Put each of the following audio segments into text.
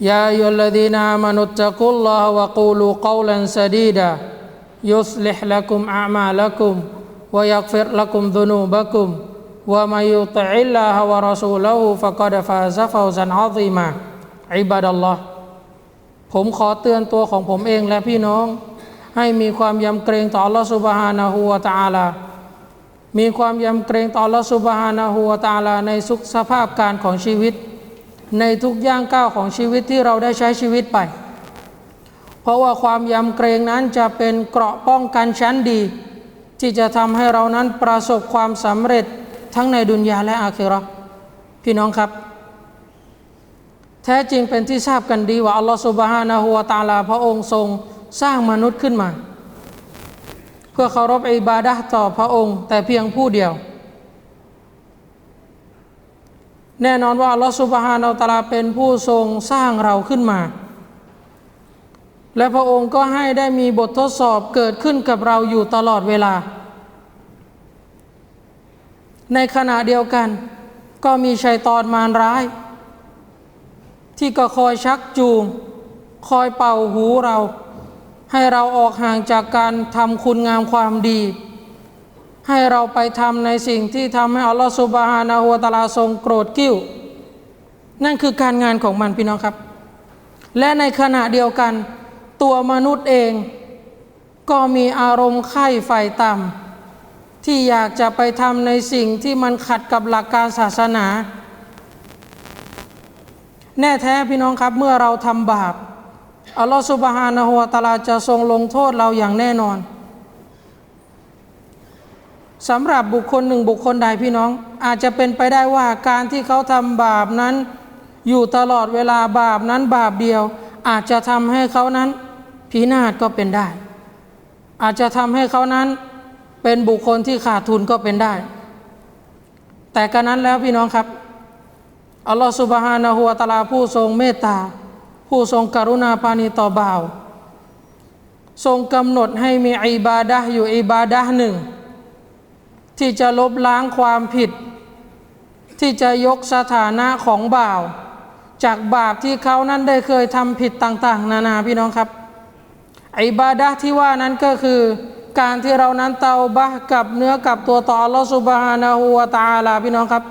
يا أيها الذين آمنوا اتقوا الله وقولوا قولا سديدا يصلح لكم أعمالكم ويغفر لكم ذنوبكم ومن يطع الله ورسوله فقد فاز فوزا عظيما عباد الله ผมขอเตือนตัวของผมเองและพี่น้อง ให้มีความยำเกรงต่อ Allah Subhanahu wa Ta'ala มีความยำเกรงต่อ Allah Subhanahu wa Ta'ala ในสุขสภาพการของชีวิต ในทุกย่างก้าวของชีวิตที่เราได้ใช้ชีวิตไป เพราะว่าความยำเกรงนั้นจะเป็นเกราะป้องกันชั้นดี ที่จะทำให้เรานั้นประสบความสำเร็จทั้งในดุนยาและอาคิราะห์พี่น้องครับ แท้จริงเป็นที่ทราบกันดีว่าอัลลอฮฺสุบฮานะฮูวาตาลาพระองค์ทรงสร้างมนุษย์ขึ้นมา เพื่อเคารพอิบาดะห์ต่อพระองค์ แต่เพียงผู้เดียว แน่นอนว่าอัลลอฮฺสุบฮานาอัลตะลาเป็นผู้ทรงสร้างเราขึ้นมา และพระองค์ก็ให้ได้มีบททดสอบเกิดขึ้นกับเราอยู่ตลอดเวลา ในขณะเดียวกัน ก็มีชัยตอนมารร้าย ที่ก็คอยชักจูง คอยเป่าหูเรา ให้เราออกห่างจากการทำคุณงามความดี ให้เราไปทำในสิ่งที่ทำให้อัลลอฮฺสุบฮานาหัวตาลาทรงโกรธกิ้ว นั่นคือการงานของมันพี่น้องครับ และในขณะเดียวกัน ตัวมนุษย์เอง ก็มีอารมณ์ไข้ไฟต่ำที่อยากจะไปทำในสิ่งที่มันขัดกับหลักการศาสนา แน่แท้พี่น้องครับเมื่อเราทำบาปอัลลอฮฺสุบฮานะฮุวตาลาจะทรงลงโทษเราอย่างแน่นอน สำหรับบุคคลหนึ่งบุคคลใดพี่น้อง อาจจะเป็นไปได้ว่าการที่เขาทำบาปนั้น อยู่ตลอดเวลาบาปนั้นบาปเดียว อาจจะทำให้เขานั้นพินาศก็เป็นได้ อาจจะทำให้เขานั้นเป็นบุคคลที่ขาดทุนก็เป็นได้ แต่กระนั้นแล้วพี่น้องครับอัลลอฮฺสุบฮานะฮูวาตาลาผู้ทรงเมตตา ผู้ทรงกรุณาปานีต่อบ่าว ทรงกำหนดให้มีอิบาดะห์อยู่อิบาดะห์หนึ่ง ที่จะลบล้างความผิด ที่จะยกสถานะของบ่าว จากบาปที่เขานั้นได้เคยทำผิดต่าง ๆ นานาพี่น้องครับอิบาดะที่ว่านั้นก็คือการที่เรานั้นเตาบะกับเนื้อกับตัวต่ออัลลอฮฺสุบฮานะฮูวาตาลาพี่น้องครับ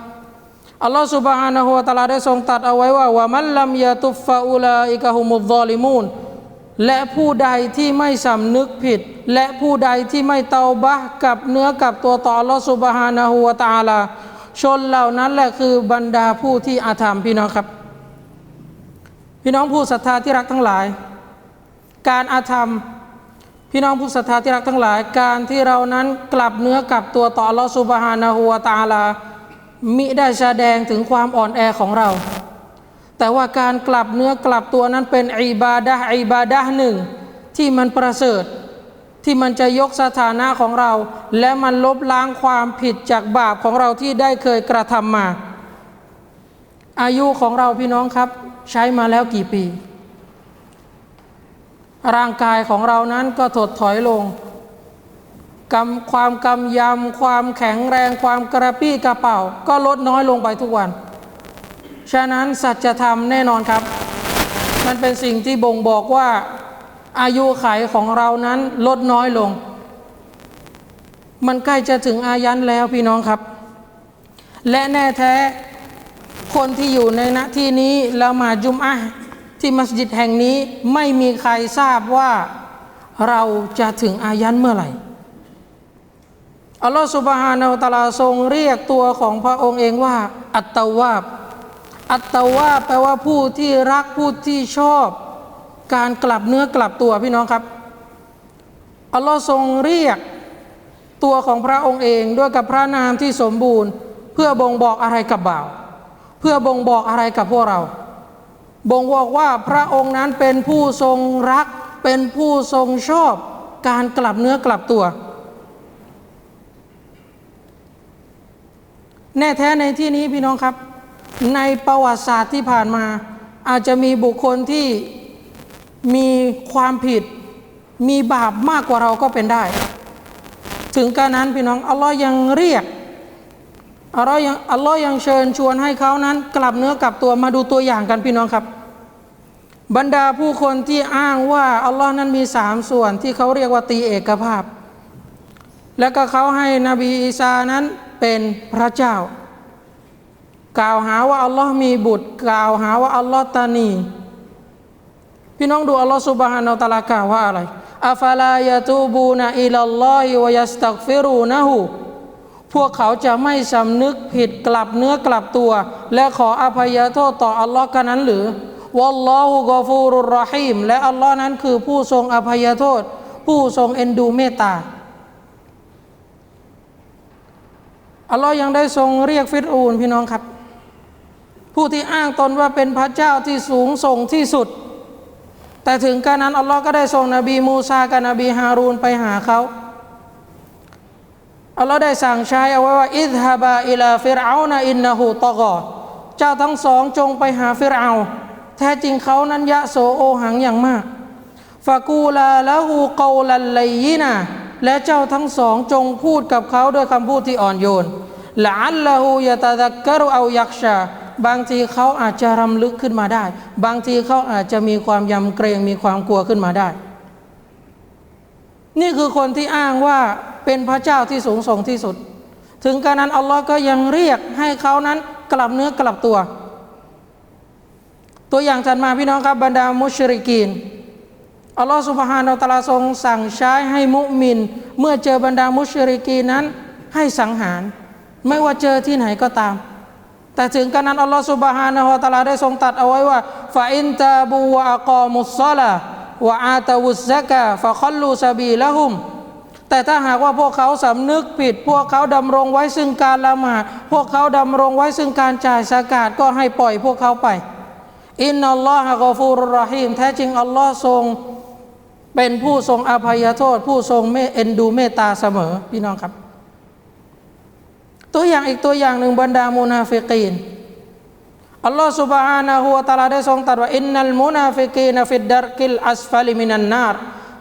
อัลลอฮฺสุบฮานะฮูวาตาลาได้ทรงตัดเอาไว้ว่าวะมัลลัมยาตุฟะอุลาอิกะฮุมุซอลิมูน และผู้ใดที่ไม่สำนึกผิด และผู้ใดที่ไม่เตาบะกับเนื้อกับตัวต่อลอสุบฮานะฮูวตาลา ชนเหล่านั้นแหละคือบรรดาผู้ที่อาธรรมพี่น้องครับ พี่น้องผู้ศรัทธาที่รักทั้งหลาย การอาธรรม พี่น้องผู้ศรัทธาที่รักทั้งหลาย การที่เรานั้นกลับเนื้อกับตัวต่อลอสุบฮานะฮูวตาลามิได้แสดงถึงความอ่อนแอของเรา แต่ว่าการกลับเนื้อกลับตัวนั้นเป็นอิบาดะอิบาดะห์หนึ่ง ที่มันประเสริฐ ที่มันจะยกสถานะของเรา และมันลบล้างความผิดจากบาปของเราที่ได้เคยกระทำมา อายุของเราพี่น้องครับ ใช้มาแล้วกี่ปี ร่างกายของเรานั้นก็ถดถอยลงกำความกำยำความแข็งแรง ความกระปี้กระเป๋า ก็ลดน้อยลงไปทุกวัน ฉะนั้นสัจธรรมแน่นอนครับ มันเป็นสิ่งที่บ่งบอกว่าอายุไขของเรานั้นลดน้อยลง มันใกล้จะถึงอายันแล้วพี่น้องครับ และแน่แท้คนที่อยู่ในณที่นี้ละหมาดจุมอะที่มัสยิดแห่งนี้ไม่มีใครทราบว่าเราจะถึงอายันเมื่อไหร่อัลลอฮฺสุบฮานาอัลตะอาลาทรงเรียกตัวของพระองค์เองว่า อัตตาวาบ อัตตาวาแปลว่าผู้ที่รักผู้ที่ชอบ การกลับเนื้อกลับตัวพี่น้องครับอัลลอฮ์ทรงเรียกตัวของพระองค์เองด้วยกับพระนามที่สมบูรณ์ เพื่อบ่งบอกอะไรกับบ่าว เพื่อบ่งบอกอะไรกับพวกเรา บ่งบอกว่าพระองค์นั้นเป็นผู้ทรงรัก เป็นผู้ทรงชอบ การกลับเนื้อกลับตัว แน่แท้ในที่นี้พี่น้องครับ ในประวัติศาสตร์ที่ผ่านมา อาจจะมีบุคคลที่มีความผิด มีบาปมากกว่าเราก็เป็นได้ ถึงการนั้นพี่น้องอัลลอฮ์ยังเรียกอัลลอฮ์ยังอัลลอฮ์ยังเชิญชวนให้เขานั้น กลับเนื้อกลับตัวมาดูตัวอย่างกันพี่น้องครับ บรรดาผู้คนที่อ้างว่าอัลลอฮ์นั้นมีสามส่วนที่เขาเรียกว่าตีเอกภาพ แล้วก็เขาให้นบีอีสานั้นเป็นพระเจ้า กล่าวหาว่าอัลลอฮ์มีบุตร กล่าวหาว่าอัลลอฮ์ตานี พี่น้องดูอัลลอฮ์สุบฮานาอัลตะอาลากล่าวว่าอะไรอัฟลายะตูบูนะอิลลอฮิวยัสตักฟิรูนะฮูพวกเขาจะไม่สำนึกผิดกลับเนื้อกลับตัว และขออภัยโทษต่ออัลลอฮ์กันนั้นหรือวัลลอฮุกอฟูรุรรอฮีมและอัลลอฮ์นั้นคือผู้ทรงอภัยโทษ ผู้ทรงเอ็นดูเมตตาอัลลอฮ์ยังได้ทรงเรียกฟิรูนพี่น้องครับ ผู้ที่อ้างตนว่าเป็นพระเจ้าที่สูงส่งที่สุด แต่ถึงการนั้นอัลลอฮ์ก็ได้ส่งนบีมูซากับนบีฮารูนไปหาเขาอัลลอฮ์ได้สั่งใช้เอาไว้ว่าอิฮาบาอิลาฟิรเอานะอินนะฮูตอกอเจ้าทั้งสองจงไปหาฟิรเอาแท้จริงเขานั้นยะโสโอหังอย่างมากฟากูลาละหูกาลันไลยินะและเจ้าทั้งสองจงพูดกับเขาด้วยคำพูดที่อ่อนโยนละอัลละหูยะตะดักกะรุเอายักชา บางทีเขาอาจจะรำลึกขึ้นมาได้ บางทีเขาอาจจะมีความยำเกรงมีความกลัวขึ้นมาได้ นี่คือคนที่อ้างว่าเป็นพระเจ้าที่สูงส่งที่สุด ถึงการนั้นอัลลอฮ์ก็ยังเรียกให้เขานั้นกลับเนื้อกลับตัว ตัวอย่างถัดมาพี่น้องครับบรรดามุชริกีนอัลลอฮ์สุบฮานาอัลตะลาทรงสั่งใช้ให้มุมิน เมื่อเจอบรรดามุชริกีนนั้นให้สังหาร ไม่ว่าเจอที่ไหนก็ตาม แต่ถึงการนั้นอัลลอฮ์สุบฮานาอัลตะลาได้ทรงตัดเอาไว้ว่าฟาอินตาบูวะกอมุสซาลาวะอาตาวุสซะกะฟะคอลลูซาบีละหุมแต่ถ้าหากว่าพวกเขาสำนึกผิด พวกเขาดำรงไว้ซึ่งการละหมาดพวกเขาดำรงไว้ซึ่งการจ่ายสกาดก็ให้ปล่อยพวกเขาไป อินนัลลอฮะกอฟูรุรรอฮีมแท้จริงอัลลอฮ์ทรงเป็นผู้ทรงอภัยโทษ ผู้ทรงเมเอ็นดูเมตตาเสมอพี่น้องครับ ตัวอย่างอีกตัวอย่างหนึ่งบรรดามุนาฟิกีน อัลลอฮ์ سبحانه และ تعالى ได้ทรงตรัสว่าอินนัลมุนาฟิกีนฟิดดารกิลอัสฟัลิมินันนาร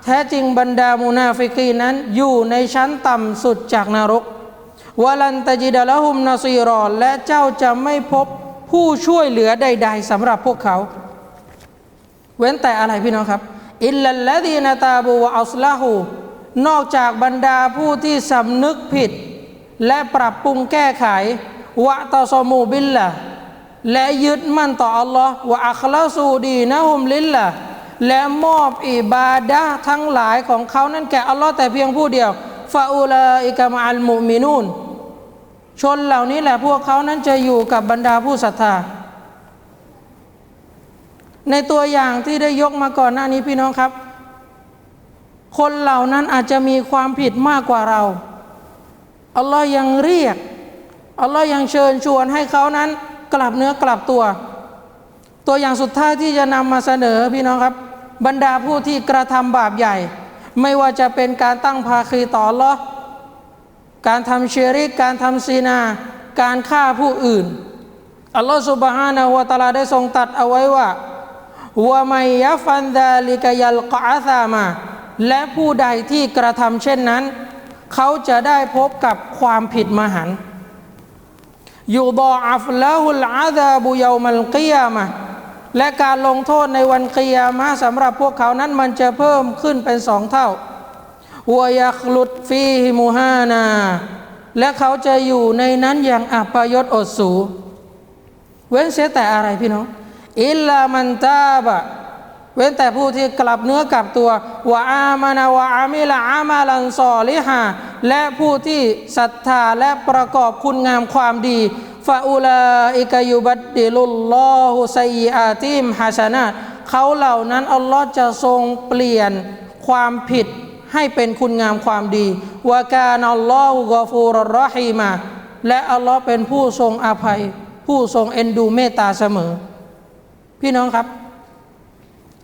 แท้จริงบรรดามุนาฟิกีนนั้นอยู่ในชั้นต่ำสุดจากนรกวลันตจิดะละหุมนาซีรอและเจ้าจะไม่พบผู้ช่วยเหลือใด ๆสำหรับพวกเขา เว้นแต่อะไรพี่น้องครับ อิลลัลลดีนาตาบูวะอัสลาหูนอกจากบรรดาผู้ที่สำนึกผิด และปรับปรุงแก้ไขวะตอซอมูบิลละและยึดมั่นต่ออัลลอฮ์วะอัคลาสูดีนะฮุมลิลละและมอบอิบาดะห์ทั้งหลายของเขานั้นแก่อัลลอฮ์แต่เพียงผู้เดียวฟาอูลาอิกะมะอัลมุมินูนชนเหล่านี้แหละพวกเขานั้นจะอยู่กับบรรดาผู้ศรัทธา ในตัวอย่างที่ได้ยกมาก่อนหน้านี้พี่น้องครับ คนเหล่านั้นอาจจะมีความผิดมากกว่าเรา อัลลอฮ์ยังเรียกอัลลอฮ์ยังเชิญชวนให้เขานั้น กลับเนื้อกลับตัว ตัวอย่างสุดท้ายที่จะนำมาเสนอพี่น้องครับ บรรดาผู้ที่กระทำบาปใหญ่ ไม่ว่าจะเป็นการตั้งภาคีต่อลอการทำเชริกการทำซีนา การฆ่าผู้อื่นอัลลอฮ์สุบฮานะฮูวะตาลาได้ทรงตัดเอาไว้ว่าวะไมยฟันดาลิกยัลกอาซามา และผู้ใดที่กระทำเช่นนั้น เขาจะได้พบกับความผิดมหันต์ยูดออัฟละฮุลอาดาบุยามัลกิยามะและการลงโทษในวันกิยามะสำหรับพวกเขานั้นมันจะเพิ่มขึ้นเป็นสองเท่าหัวยักลุดฟีฮิมูฮานา และเขาจะอยู่ในนั้นอย่างอัปยศอดสู เว้นเสียแต่อะไรพี่น้อง อิลลามันตาบะ เว้นแต่ผู้ที่กลับเนื้อกลับตัววะอามานาวะอามิละอามาลันซอลิฮาและผู้ที่ศรัทธาและประกอบคุณงามความดีฟาอูลาอิกายุบัดดิลุลลอฮุซัยอาติมฮัสนาเขาเหล่านั้นอัลลอฮ์จะทรงเปลี่ยนความผิดให้เป็นคุณงามความดีวะกานัลลอฮุกอฟูรรอฮีมาและอัลลอฮ์เป็นผู้ทรงอภัย ผู้ทรงเอ็นดูเมตตาเสมอ พี่น้องครับ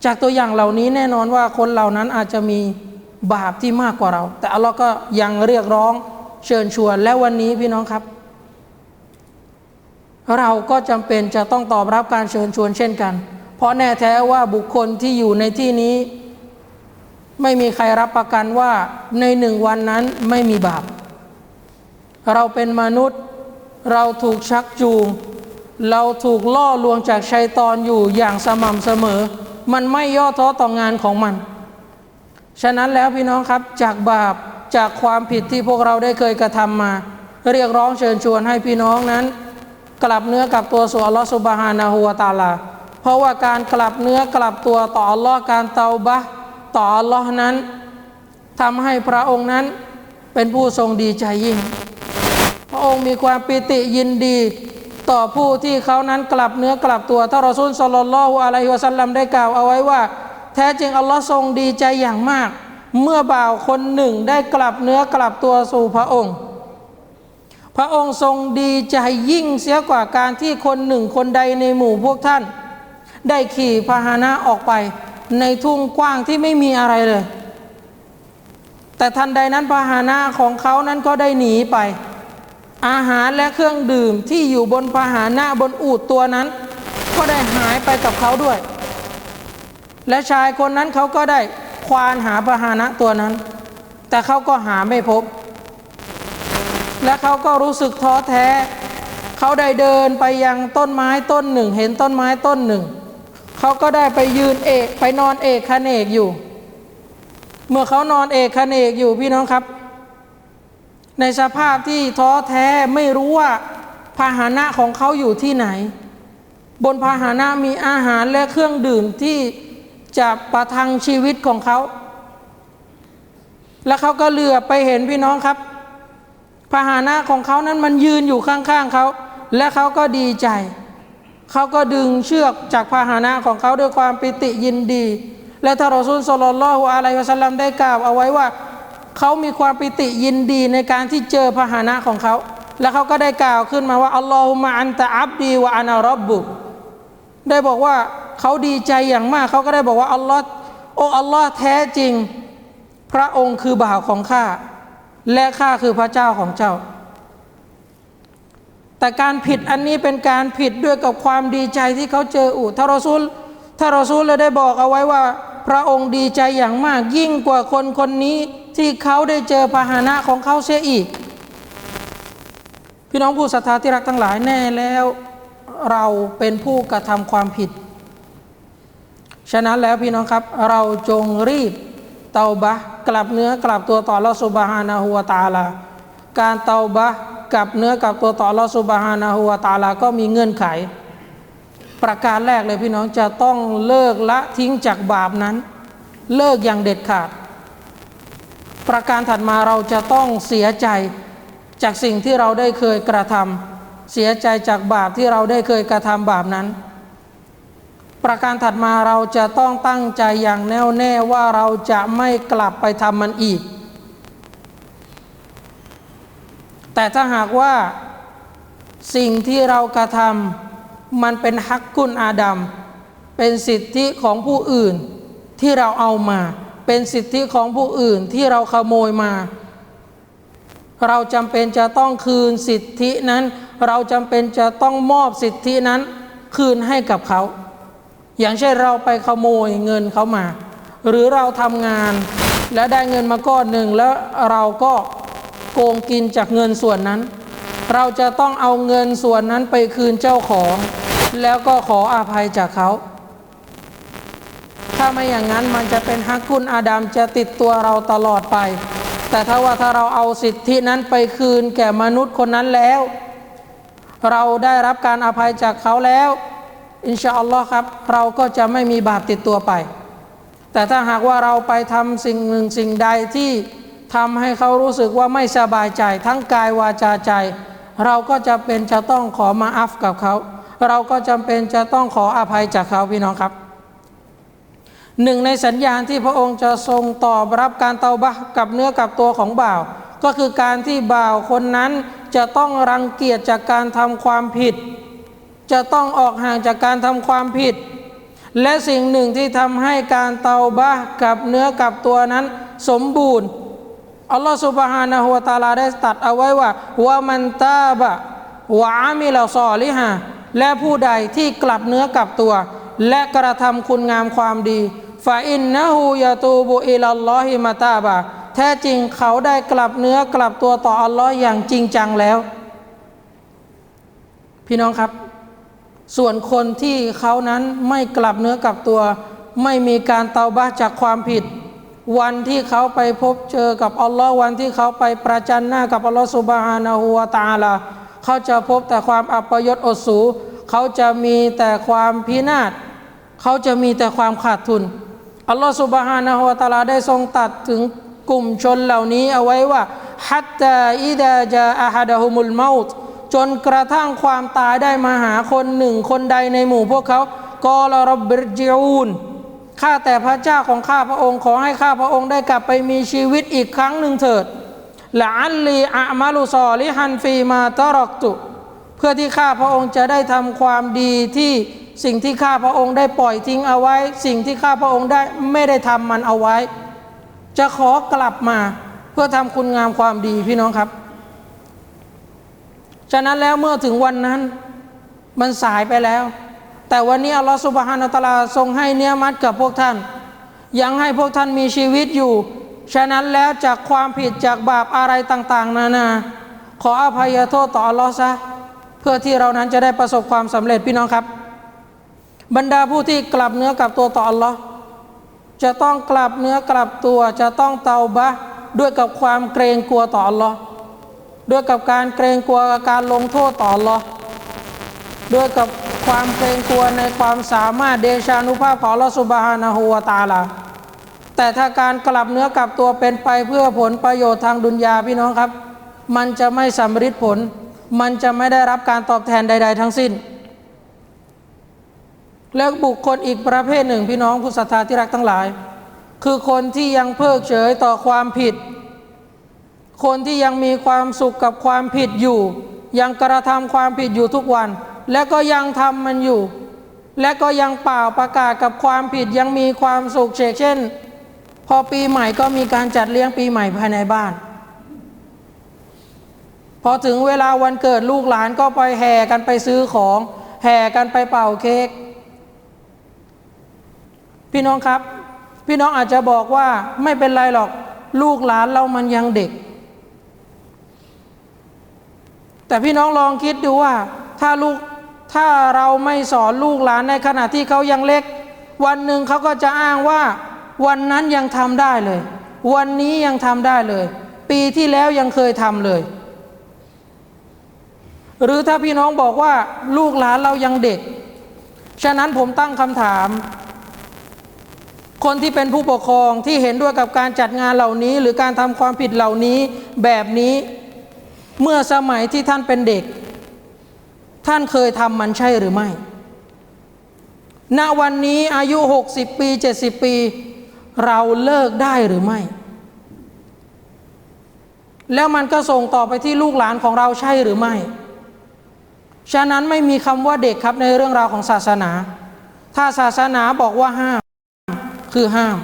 จากตัวอย่างเหล่านี้แน่นอนว่าคนเหล่านั้นอาจจะมีบาปที่มากกว่าเรา แต่อัลลอฮ์ก็ยังเรียกร้องเชิญชวนและวันนี้พี่น้องครับ เราก็จำเป็นจะต้องตอบรับการเชิญชวนเช่นกัน เพราะแน่แท้ว่าบุคคลที่อยู่ในที่นี้ ไม่มีใครรับประกันว่าในหนึ่งวันนั้นไม่มีบาป เราเป็นมนุษย์ เราถูกชักจูง เราถูกล่อลวงจากชัยตอนอยู่อย่างสม่ำเสมอ มันไม่ย่อท้อต่องานของมัน ฉะนั้นแล้วพี่น้องครับจากบาปจากความผิดที่พวกเราได้เคยกระทำมา เรียกร้องเชิญชวนให้พี่น้องนั้น กลับเนื้อกลับตัวสู่อัลลอฮฺสุบฮานาหัวตาลา เพราะว่าการกลับเนื้อกลับตัวต่ออัลลอฮ์การเตาบะต่ออัลลอฮ์นั้นทำให้พระองค์นั้นเป็นผู้ทรงดีใจยิ่ง พระองค์มีความปิติยินดี ต่อผู้ที่เขานั้นกลับเนื้อกลับตัวถ้ารอซูลสลลัลลอฮุอะลัยฮิวะสัลลัมได้กล่าวเอาไว้ว่า แท้จริงอัลลอฮ์ทรงดีใจอย่างมาก เมื่อบ่าวคนหนึ่งได้กลับเนื้อกลับตัวสู่พระองค์ พระองค์ทรงดีใจยิ่งเสียกว่าการที่คนหนึ่งคนใดในหมู่พวกท่าน ได้ขี่พาหนะออกไป ในทุ่งกว้างที่ไม่มีอะไรเลย แต่ทันใดนั้นพาหนะของเขานั้นก็ได้หนีไป อาหารและเครื่องดื่มที่อยู่บนพาหนะบนอูดตัวนั้น ก็ได้หายไปกับเขาด้วย และชายคนนั้นเขาก็ได้ควานหาพาหนะตัวนั้น แต่เขาก็หาไม่พบ และเขาก็รู้สึกท้อแท้ เขาได้เดินไปยังต้นไม้ต้นหนึ่ง เห็นต้นไม้ต้นหนึ่ง เขาก็ได้ไปยืนเอกไปนอนเอกคเนกอยู่ เมื่อเขานอนเอกคเนกอยู่พี่น้องครับ ในสภาพที่ท้อแท้ไม่รู้ว่าพาหนะของเขาอยู่ที่ไหน บนพาหนะมีอาหารและเครื่องดื่มที่จะประทังชีวิตของเขา แล้วเขาก็เหลือไปเห็นพี่น้องครับพาหนะของเขานั้นมันยืนอยู่ข้างๆเขา และเขาก็ดีใจ เขาก็ดึงเชือกจากพาหนะของเขาด้วยความปิติยินดี และท่านรอซูลสลลัลลอฮุอะลัยฮิวะสัลลัมได้กล่าวเอาไว้ว่า เขามีความปิติยินดีในการที่เจอพาหนะของเขา แล้วเขาก็ได้กล่าวขึ้นมาว่าอัลลอฮุมะอันตะอับดีวะอานารับบุกได้บอกว่าเขาดีใจอย่างมากเขาก็ได้บอกว่าอัลลอฮ์โอ้อัลลอฮ์แท้จริง พระองค์คือบ่าวของข้าและข้าคือพระเจ้าของเจ้า แต่การผิดอันนี้เป็นการผิดด้วยกับความดีใจที่เขาเจออูทารอซูลทารอซูลเลยได้บอกเอาไว้ว่า พระองค์ดีใจอย่างมากยิ่งกว่าคนคนนี้ ที่เขาได้เจอพาหนะของเขาเสียอีก พี่น้องผู้ศรัทธาที่รักทั้งหลายแน่แล้ว เราเป็นผู้กระทำความผิด ฉะนั้นแล้วพี่น้องครับ เราจงรีบเตาบะกลับเนื้อกลับตัวต่อลอสุบฮานาหัวตาลาการเตาบะกลับเนื้อกลับตัวต่อลอสุบฮานาหัวตาลาก็มีเงื่อนไข ประการแรกเลยพี่น้องจะต้องเลิกละทิ้งจากบาปนั้น เลิกอย่างเด็ดขาด ประการถัดมาเราจะต้องเสียใจจากสิ่งที่เราได้เคยกระทำเสียใจจากบาปที่เราได้เคยกระทำบาปนั้น ประการถัดมาเราจะต้องตั้งใจอย่างแน่วแน่ว่าเราจะไม่กลับไปทำมันอีก แต่ถ้าหากว่าสิ่งที่เรากระทำมันเป็นฮักกุนอาดัมเป็นสิทธิของผู้อื่นที่เราเอามา เป็นสิทธิของผู้อื่นที่เราขโมยมา เราจำเป็นจะต้องคืนสิทธินั้น เราจำเป็นจะต้องมอบสิทธินั้นคืนให้กับเขา อย่างเช่นเราไปขโมยเงินเขามา หรือเราทำงานและได้เงินมาก้อนหนึ่งแล้วเราก็โกงกินจากเงินส่วนนั้น เราจะต้องเอาเงินส่วนนั้นไปคืนเจ้าของ แล้วก็ขออาภัยจากเขา ถ้าไม่อย่างนั้นมันจะเป็นฮักกุนอาดัมจะติดตัวเราตลอดไป แต่ถ้าว่าถ้าเราเอาสิทธินั้นไปคืนแก่มนุษย์คนนั้นแล้ว เราได้รับการอภัยจากเขาแล้ว อินชาอัลลอฮ์ครับ เราก็จะไม่มีบาปติดตัวไป แต่ถ้าหากว่าเราไปทำสิ่งหนึ่งสิ่งใดที่ทำให้เขารู้สึกว่าไม่สบายใจ ทั้งกายวาจาใจ เราก็จะเป็นจะต้องขอมาอัฟกับเขา เราก็จำเป็นจะต้องขออภัยจากเขาพี่น้องครับ หนึ่งในสัญญาณที่พระองค์จะทรงตอบรับการเตาบะกับเนื้อกับตัวของบ่าว ก็คือการที่บ่าวคนนั้นจะต้องรังเกียจจากการทำความผิด จะต้องออกห่างจากการทำความผิด และสิ่งหนึ่งที่ทำให้การเตาบะกับเนื้อกับตัวนั้น สมบูรณ์อัลลอฮฺสุบฮานะฮูวะตาลาได้ตัดเอาไว้ว่าว่ามันตาบะวะอามิลาซอลิฮะและผู้ใดที่กลับเนื้อกลับตัว และกระทำคุณงามความดี ฟาอินนะฮูยาตูบุอิลลอฮิมาตาบะแท้จริงเขาได้กลับเนื้อกลับตัวต่ออัลลอฮ์อย่างจริงจังแล้ว พี่น้องครับ ส่วนคนที่เขานั้นไม่กลับเนื้อกลับตัว ไม่มีการเตาบะห์จากความผิด วันที่เขาไปพบเจอกับอัลลอฮ์วันที่เขาไปประจันหน้ากับอัลลอฮ์สุบฮานะฮูวาตาลาเขาจะพบแต่ความอัปยศอดสูเขาจะมีแต่ความพินาศเขาจะมีแต่ความขาดทุน อัลลอฮ์สุบฮานะฮูวะตาลาได้ทรงตัดถึงกลุ่มชนเหล่านี้เอาไว้ว่าฮัตตาอิดาจาอาฮัดะฮุมุลเมาต์จนกระทั่งความตายได้มาหาคนหนึ่งคนใดในหมู่พวกเขากอลรบบิรจิอูนข้าแต่พระเจ้าของข้าพระองค์ขอให้ข้าพระองค์ได้กลับไปมีชีวิตอีกครั้งหนึ่งเถิดละอัลลีอามาลุซอลิฮันฟีมาตรอกตุ เพื่อที่ข้าพระองค์จะได้ทำความดีที่ สิ่งที่ข้าพระองค์ได้ปล่อยทิ้งเอาไว้ สิ่งที่ข้าพระองค์ได้ไม่ได้ทำมันเอาไว้ จะขอกลับมาเพื่อทำคุณงามความดีพี่น้องครับ ฉะนั้นแล้วเมื่อถึงวันนั้นมันสายไปแล้ว แต่วันนี้อัลลอฮฺสุบฮานาตะลาทรงให้เนื้อมัดกับพวกท่าน ยังให้พวกท่านมีชีวิตอยู่ ฉะนั้นแล้วจากความผิดจากบาปอะไรต่าง ๆ นานา ขออภัยโทษต่ออัลลอฮ์ซะเพื่อที่เรานั้นจะได้ประสบความสำเร็จพี่น้องครับ บรรดาผู้ที่กลับเนื้อกลับตัวต่ออัลลอฮ์จะต้องกลับเนื้อกลับตัวจะต้องเตาบะด้วยกับความเกรงกลัวต่ออัลลอฮ์ด้วยกับการเกรงกลัวการลงโทษต่ออัลลอฮ์ด้วยกับความเกรงกลัวในความสามารถเดชานุภาพของอัลลอฮ์สุบฮานะฮูวาตาลาแต่ถ้าการกลับเนื้อกลับตัวเป็นไปเพื่อผลประโยชน์ทางดุนยาพี่น้องครับ มันจะไม่สำเร็จผล มันจะไม่ได้รับการตอบแทนใด ๆ ทั้งสิ้น แล้วบุคคลอีกประเภทหนึ่ง พี่น้องผู้ศรัทธาที่รักทั้งหลาย คือคนที่ยังเพิกเฉยต่อความผิด คนที่ยังมีความสุขกับความผิดอยู่ ยังกระทำความผิดอยู่ทุกวัน และก็ยังทำมันอยู่ และก็ยังเปล่าประกาศกับความผิดยังมีความสุขเชกเช่น พอปีใหม่ก็มีการจัดเลี้ยงปีใหม่ภายในบ้าน พอถึงเวลาวันเกิดลูกหลานก็ไปแห่กันไปซื้อของ แห่กันไปเป่าเค้ก พี่น้องครับ พี่น้องอาจจะบอกว่าไม่เป็นไรหรอกลูกหลานเรามันยังเด็ก แต่พี่น้องลองคิดดูว่า ถ้าลูกถ้าเราไม่สอนลูกหลานในขณะที่เขายังเล็ก วันหนึ่งเขาก็จะอ้างว่า วันนั้นยังทำได้เลย วันนี้ยังทำได้เลย ปีที่แล้วยังเคยทำเลย หรือถ้าพี่น้องบอกว่าลูกหลานเรายังเด็ก ฉะนั้นผมตั้งคำถาม คนที่เป็นผู้ปกครองที่เห็นด้วยกับการจัดงานเหล่านี้ หรือการทำความผิดเหล่านี้แบบนี้เมื่อสมัยที่ท่านเป็นเด็ก ท่านเคยทำมันใช่หรือไม่ ณวันนี้อายุ 60 ปี 70 ปี เราเลิกได้หรือไม่ แล้วมันก็ส่งต่อไปที่ลูกหลานของเราใช่หรือไม่ ฉะนั้นไม่มีคำว่าเด็กครับในเรื่องราวของศาสนา ถ้าศาสนาบอกว่าห้าม คือห้าม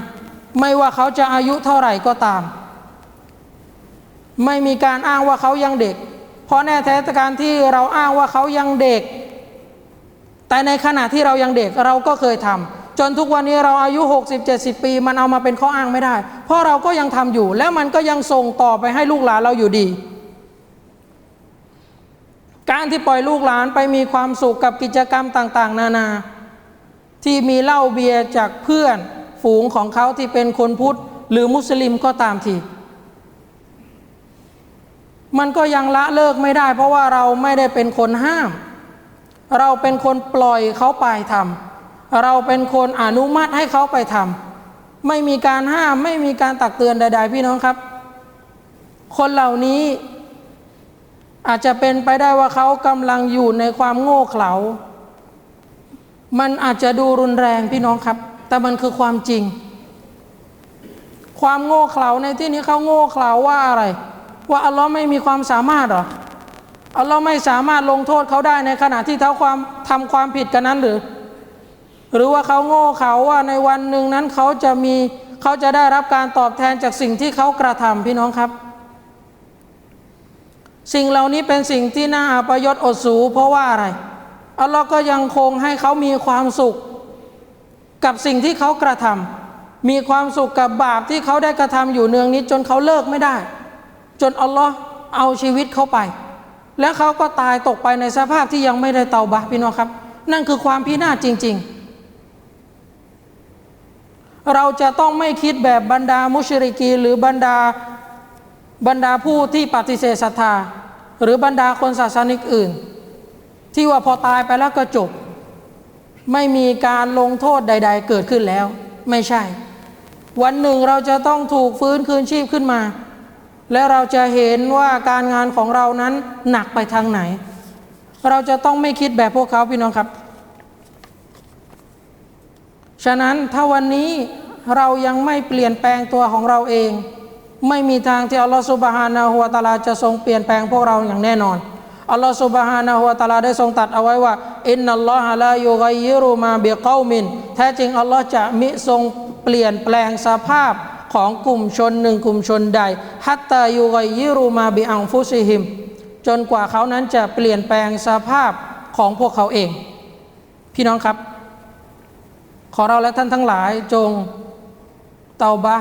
ไม่ว่าเขาจะอายุเท่าไหร่ก็ตาม ไม่มีการอ้างว่าเขายังเด็ก เพราะแน่แท้การที่เราอ้างว่าเขายังเด็ก แต่ในขณะที่เรายังเด็กเราก็เคยทำจนทุกวันนี้เราอายุ 60-70 ปี มันเอามาเป็นข้ออ้างไม่ได้ เพราะเราก็ยังทำอยู่ แล้วมันก็ยังส่งต่อไปให้ลูกหลานเราอยู่ดีการที่ปล่อยลูกหลานไปมีความสุขกับกิจกรรมต่าง ๆ นานา ที่มีเหล้าเบียร์จากเพื่อน ฝูงของเขาที่เป็นคนพุทธ หรือมุสลิมก็ตามทีมันก็ยังละเลิกไม่ได้ เพราะว่าเราไม่ได้เป็นคนห้าม เราเป็นคนปล่อยเขาไปทำเราเป็นคนอนุมัติให้เขาไปทำไม่มีการห้าม ไม่มีการตักเตือนใด ๆ พี่น้องครับ คนเหล่านี้อาจจะเป็นไปได้ว่าเขากำลังอยู่ในความโง่เขลา มันอาจจะดูรุนแรงพี่น้องครับ แต่มันคือความจริง ความโง่เขลาในที่นี้เขาโง่เขลาว่าอะไร ว่าอัลลอฮ์ไม่มีความสามารถหรออัลลอฮ์ไม่สามารถลงโทษเขาได้ในขณะที่เขาความทำความผิดกันนั้นหรือ หรือว่าเขาโง่เขาว่าในวันหนึ่งนั้นเขาจะมีเขาจะได้รับการตอบแทนจากสิ่งที่เขากระทำพี่น้องครับ สิ่งเหล่านี้เป็นสิ่งที่น่าอัปยศอดสูเพราะว่าอะไรอัลลอฮ์ก็ยังคงให้เขามีความสุข กับสิ่งที่เขากระทำมีความสุขกับบาปที่เขาได้กระทำอยู่เนืองนี้จนเขาเลิกไม่ได้ จนอัลลอฮ์เอาชีวิตเขาไป แล้วเขาก็ตายตกไปในสภาพที่ยังไม่ได้เตาบะพี่น้องครับ นั่นคือความพินาศจริง ๆ เราจะต้องไม่คิดแบบบรรดามุชริกี หรือบรรดาบรรดาผู้ที่ปฏิเสธศรัทธา หรือบรรดาคนศาสนิกอื่น ที่ว่าพอตายไปแล้วก็จบ ไม่มีการลงโทษใด ๆ เกิดขึ้นแล้ว ไม่ใช่ วันหนึ่งเราจะต้องถูกฟื้นคืนชีพขึ้นมา และเราจะเห็นว่าการงานของเรานั้นหนักไปทางไหน เราจะต้องไม่คิดแบบพวกเขาพี่น้องครับ ฉะนั้นถ้าวันนี้เรายังไม่เปลี่ยนแปลงตัวของเราเอง ไม่มีทางที่อัลลอฮฺสุบฮานาหัวตาลาจะทรงเปลี่ยนแปลงพวกเราอย่างแน่นอน อัลลอฮฺสุบฮานาหัวตาลาได้ทรงตัดเอาไว้ว่า อินนัลลอฮะลายุกัยยิรุมาเบียกามิน แท้จริงอัลลอฮ์จะมิทรงเปลี่ยนแปลงสภาพของกลุ่มชนหนึ่งกลุ่มชนใด ฮัตตายุกัยยิรุมาบิอังฟุซิฮิม จนกว่าเขานั้นจะเปลี่ยนแปลงสภาพของพวกเขาเอง พี่น้องครับ ขอเราและท่านทั้งหลายจงเตาบะ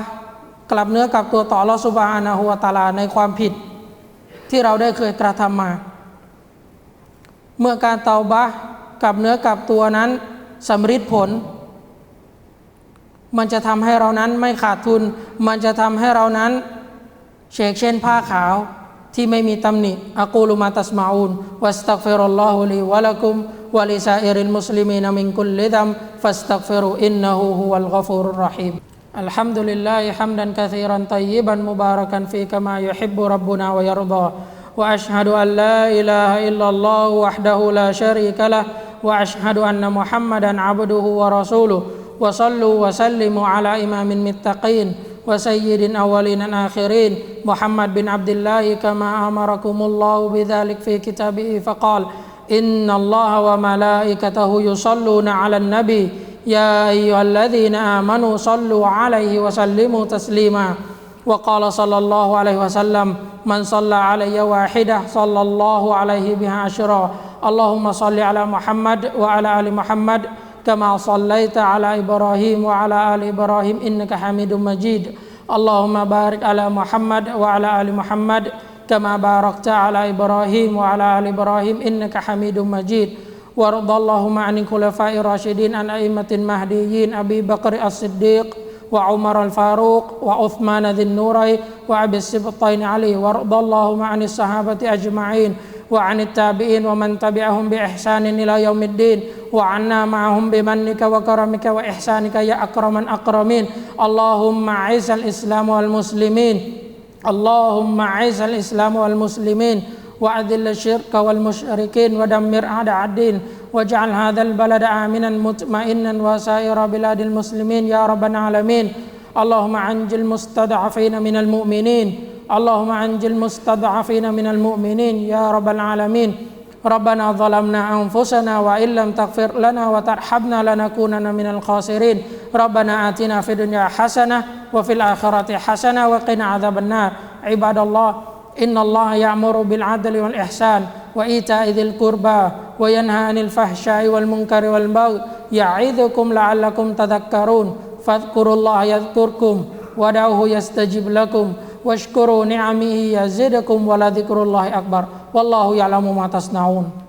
กลับเนื้อกลับตัวต่อลอสุบานะฮุวาตาลาในความผิด ที่เราได้เคยกระทำมา เมื่อการเตาบะกลับเนื้อกลับตัวนั้นสำฤทธิ์ผล มันจะทำให้เรานั้นไม่ขาดทุน มันจะทำให้เรานั้นเชกเช่นผ้าขาวที่ไม่มีตำหนิอักูลุมาตัสมาอูนวัสตักฟิรุลลอฮุลีวะลักุมวะลิซาอิริลมุสลิมีนมินกุลลิดัมฟัสตักฟิรุอินนะฮูฮุวัลกฟูรุรรหีม الحمد لله حمدا كثيرا طيبا مباركا فيه كما يحب ربنا ويرضى وأشهد أن لا إله إلا الله وحده لا شريك له وأشهد أن محمدا عبده ورسوله وصلوا وسلموا على إمام المتقين وسيد الأولين الآخرين محمد بن عبد الله كما أمركم الله بذلك في كتابه فقال إن الله وملائكته يصلون على النبي يا أيها الذين آمنوا صلوا عليه وسلموا تسليما. وقال صلى الله عليه وسلم من صلى علي واحدة صلى الله عليه بها عشرا اللهم صل على محمد وعلى آل محمد كما صليت على إبراهيم وعلى آل إبراهيم إنك حميد مجيد. اللهم بارك على محمد وعلى آل محمد كما باركت على إبراهيم وعلى آل إبراهيم إنك حميد مجيد. وارض اللهم عن الخلفاء الراشدين عن أئمة المهديين أبي بكر الصديق وعمر الفاروق وعثمان ذي النورين وأبي السبطين علي وارض اللهم عن الصحابة أجمعين وعن التابعين ومن تبعهم بإحسان إلى يوم الدين وعنا معهم بمنك وكرمك وإحسانك يا أكرم الأكرمين. اللهم أعز الإسلام والمسلمين. اللهم أعز الإسلام والمسلمين. وأذل الشرك والمشركين ودمر أعداء الدين واجعل هذا البلد آمنا مطمئنا وسائر بلاد المسلمين يا رب العالمين. اللهم أنج المستضعفين من المؤمنين. اللهم أنج المستضعفين من المؤمنين يا رب العالمين. ربنا ظلمنا أنفسنا وإن لم تغفر لنا وترحمنا لنكونن من الخاسرين. ربنا آتنا في الدنيا حسنة وفي الآخرة حسنة وقنا عذاب النار. عباد الله إن الله يأمر بالعدل والإحسان وإيتاء ذي القربى وينهى عن الفحشاء والمنكر والبغي يعظكم لعلكم تذكرون فاذكروا الله يذكركم ودعوه يستجب لكم واشكروا نعمه يزدكم ولذكر الله أكبر والله يعلم ما تصنعون